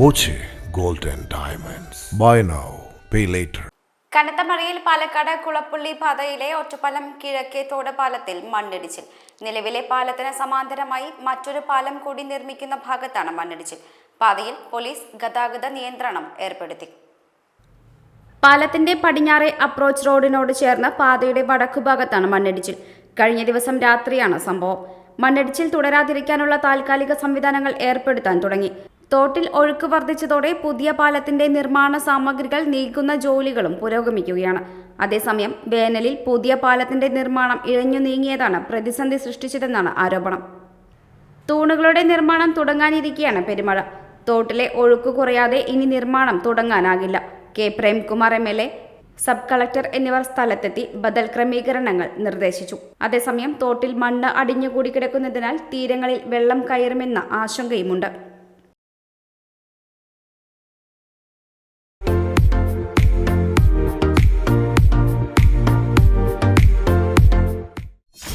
Boche gold diamonds. Buy now, pay later. കനത്ത മഴയിൽ പാലക്കാട് കുളപ്പുള്ളി പാതയിലെ ഒറ്റപ്പാലം കിഴക്കേ തോട് പാലത്തിൽ മണ്ണിടിച്ചിൽ. നിലവിലെ പാലത്തിന് സമാന്തരമായി മറ്റൊരു പാലം കൂടി നിർമ്മിക്കുന്ന ഭാഗത്താണ് മണ്ണിടിച്ചിൽ. പാതയിൽ പോലീസ് ഗതാഗത നിയന്ത്രണം ഏർപ്പെടുത്തി. പാലത്തിന്റെ പടിഞ്ഞാറെ അപ്രോച്ച് റോഡിനോട് ചേർന്ന് പാതയുടെ വടക്കുഭാഗത്താണ് മണ്ണിടിച്ചിൽ. കഴിഞ്ഞ ദിവസം രാത്രിയാണ് സംഭവം. മണ്ണിടിച്ചിൽ തുടരാതിരിക്കാനുള്ള താൽക്കാലിക സംവിധാനങ്ങൾ ഏർപ്പെടുത്താൻ തുടങ്ങി. തോട്ടിൽ ഒഴുക്ക് വർദ്ധിച്ചതോടെ പുതിയ പാലത്തിന്റെ നിർമ്മാണ സാമഗ്രികൾ നീക്കുന്ന ജോലികളും പുരോഗമിക്കുകയാണ്. അതേസമയം വേനലിൽ പുതിയ പാലത്തിന്റെ നിർമ്മാണം ഇഴഞ്ഞു നീങ്ങിയതാണ് പ്രതിസന്ധി സൃഷ്ടിച്ചതെന്നാണ് ആരോപണം. തൂണുകളുടെ നിർമ്മാണം തുടങ്ങാനിരിക്കെയാണ് പെരുമഴ. തോട്ടിലെ ഒഴുക്ക് കുറയാതെ ഇനി നിർമ്മാണം തുടങ്ങാനാകില്ല. K. Premkumar M. L. A sub collector എന്നിവർ സ്ഥലത്തെത്തി ബദൽ ക്രമീകരണങ്ങൾ നിർദ്ദേശിച്ചു. അതേസമയം തോട്ടിൽ മണ്ണ് അടിഞ്ഞുകൂടി കിടക്കുന്നതിനാൽ തീരങ്ങളിൽ വെള്ളം കയറുമെന്ന ആശങ്കയുമുണ്ട്.